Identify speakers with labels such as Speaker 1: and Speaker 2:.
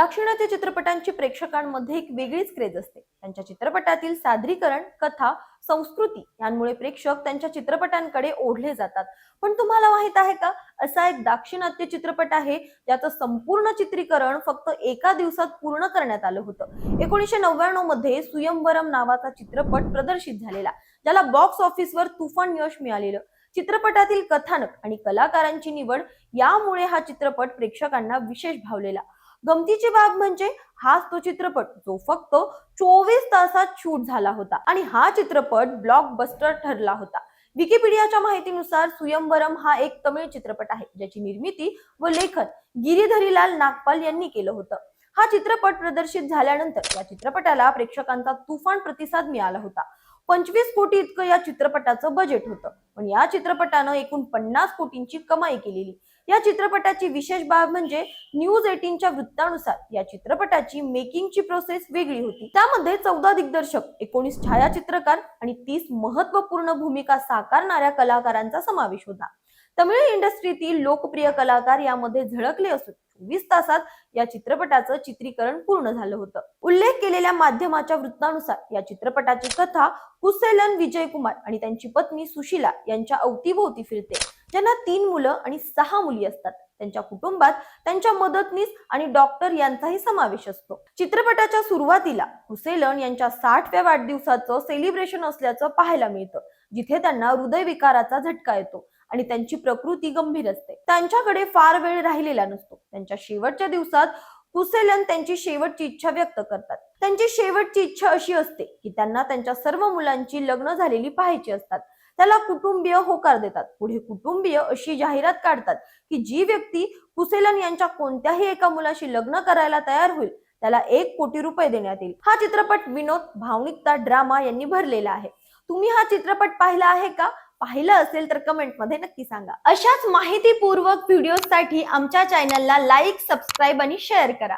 Speaker 1: दाक्षिणात्य चित्रपटांची प्रेक्षकांमध्ये एक वेगळीच क्रेज असते. त्यांच्या चित्रपटातील सादरीकरण कथा संस्कृती यांमुळे प्रेक्षक त्यांच्या चित्रपटांकडे ओढले जातात. पण तुम्हाला माहीत आहे का? असा एक दाक्षिणात्य चित्रपट आहे ज्याचं संपूर्ण चित्रीकरण फक्त एका दिवसात पूर्ण करण्यात आलं होतं. एकोणीसशे नव्याण्णवमध्ये सुयंबरम नावाचा चित्रपट प्रदर्शित झालेला ज्याला बॉक्स ऑफिसवर तुफान यश मिळालेलं. चित्रपटातील कथानक आणि कलाकारांची निवड यामुळे हा चित्रपट प्रेक्षकांना विशेष भावलेला. गमतीची बाब म्हणजे हाच तो चित्रपट जो फक्त चोवीस तासात शूट झाला होता आणि हा चित्रपट ब्लॉकबस्टर ठरला होता. विकिपीडियाच्या माहितीनुसार सुयंवरम हा एक तमिळ चित्रपट आहे ज्याची निर्मिती व लेखन गिरीधरीलाल नागपाल यांनी केलं होतं. हा चित्रपट प्रदर्शित झाल्यानंतर या चित्रपटाला प्रेक्षकांचा तुफान प्रतिसाद मिळाला होता. पंचवीस कोटी इतकं या चित्रपटाचं बजेट होतं. पण या चित्रपटानं एकूण पन्नास कोटींची कमाई केलेली. या चित्रपटाची विशेष बाब म्हणजे न्यूज एटीनच्या वृत्तानुसार या चित्रपटाची मेकिंगची प्रोसेस वेगळी होती. त्यामध्ये चौदा दिग्दर्शक एकोणीस छायाचित्रकार आणि तीस महत्त्वपूर्ण भूमिका साकारणाऱ्या कलाकारांचा समावेश होता. तमिळ इंडस्ट्रीतील लोकप्रिय कलाकार यामध्ये झळकले असून चोवीस तासात या चित्रपटाचं चित्रीकरण पूर्ण झालं होतं. उल्लेख केलेल्या माध्यमाच्या वृत्तानुसार या चित्रपटाची कथा कुसेलन विजय कुमार आणि त्यांची पत्नी सुशीला यांच्या अवतीभोवती फिरते. ज्यांना तीन मुलं आणि सहा मुली असतात. त्यांच्या कुटुंबात त्यांच्या मदतनीस आणि डॉक्टर यांचाही समावेश असतो. चित्रपटाच्या सुरुवातीला हुसेलन यांच्या साठव्या वाढदिवसाचं सेलिब्रेशन असल्याचं पाहायला मिळतं. जिथे त्यांना हृदयविकाराचा झटका येतो आणि त्यांची प्रकृती गंभीर असते. त्यांच्याकडे फार वेळ राहिलेला नसतो. त्यांच्या शेवटच्या दिवसात कुसेलन त्यांची शेवटची इच्छा व्यक्त करतात. त्यांची शेवटची इच्छा अशी असते की त्यांना त्यांच्या सर्व मुलांची लग्न झालेली पाहायची असतात. त्याला कुटुंबीय होकार देतात. पुढे कुटुंबीय अशी जाहिरात काढतात की जी व्यक्ती कुसेलन यांच्या कोणत्याही एका मुलाशी लग्न करायला तयार होईल त्याला एक कोटी रुपये देण्यात येईल. हा चित्रपट विनोद भावनिकता ड्रामा यांनी भरलेला आहे. तुम्ही हा चित्रपट पाहिला आहे का? पाहिलं असेल तर कमेंटमध्ये नक्की सांगा. अशाच माहितीपूर्वक व्हिडिओसाठी आमच्या चॅनलला लाईक सबस्क्राईब आणि शेअर करा.